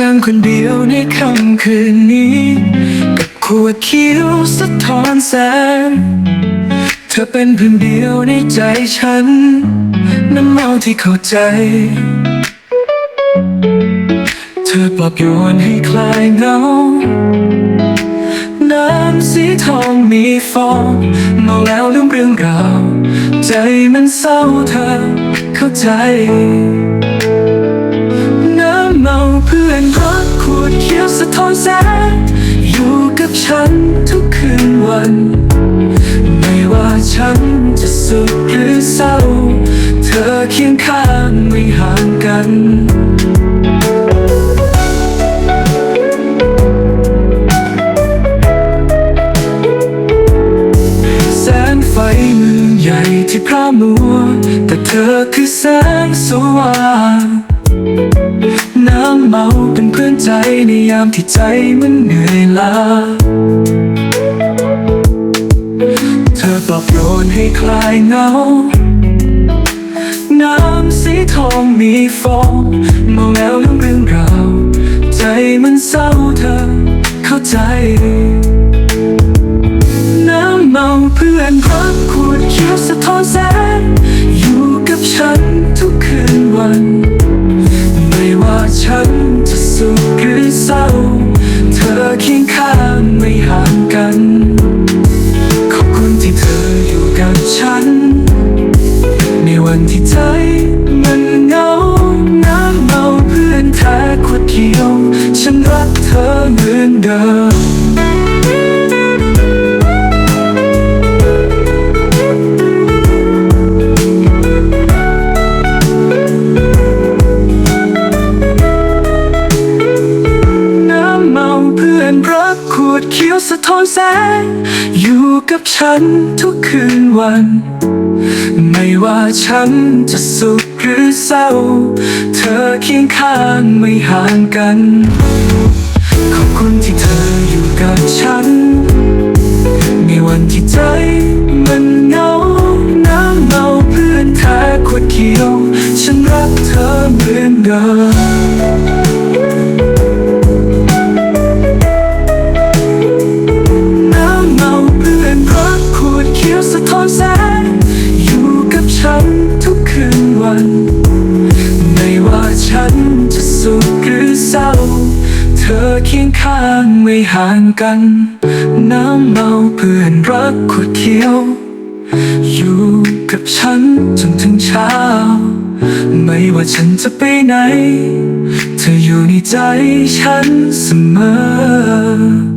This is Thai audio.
นั่งคนเดียวในค่ำคืนนี้ กับขวดเขียวสะท้อนแสง เธอเป็นเพียงเดียวในใจฉัน น้ำเมาที่เข้าใจ เธอปลอบโยนให้คลายเหงาน้ำสีทองมีฟองเมาแล้วลืมเรื่องราวใจมันเศร้าเธอเข้าใจ น้ำเมาเพื่อ ฉันทุกคืนวัน ไม่ว่าฉันจะสุขหรือเศร้า เธอเคียงข้างไม่ห่างกันแสงไฟมืองใหญ่ที่พร่ามัว แต่เธอคือแสงสว่าง น้ำเมาเป็นเพื่อนใจในยามที่ใจมันเหนื่อยล้าเธอปลอบโยนให้คลายเหงา น้ำสีทองมีฟองเมาแล้วลืมเรื่องราว ใจมันเศร้าเธอเข้าใจ น้ำเมาเพื่อนรักขวดเขียวสะท้อนแสง คียงข้างไม่ห่างกัน ขอบคุณที่เธออยู่กับฉัน ในวันที่ใจมันเหงาน้ำเมาเพื่อนแท้ขวดเคียว ฉันรักเธอเหมือนเดิม เพื่อนรักขวดเขียวสะท้อนแสง อยู่กับฉันทุกคืนวัน ไม่ว่าฉันจะสุขหรือเศร้า เธอเคียงข้างไม่ห่างกัน ขอบคุณที่เธออยู่กับฉัน ในวันที่ใจมันเหงาน้ำเมาเพื่อนแท้ขวดเขียว ฉันรักเธอเหมือนเดิม คียงข้างไม่ห่างกัน น้ำเมาเพื่อนรักขวดเขียว อยู่กับฉันจนถึงเช้า ไม่ว่าฉันจะไปไหน เธออยู่ในใจฉันเสมอ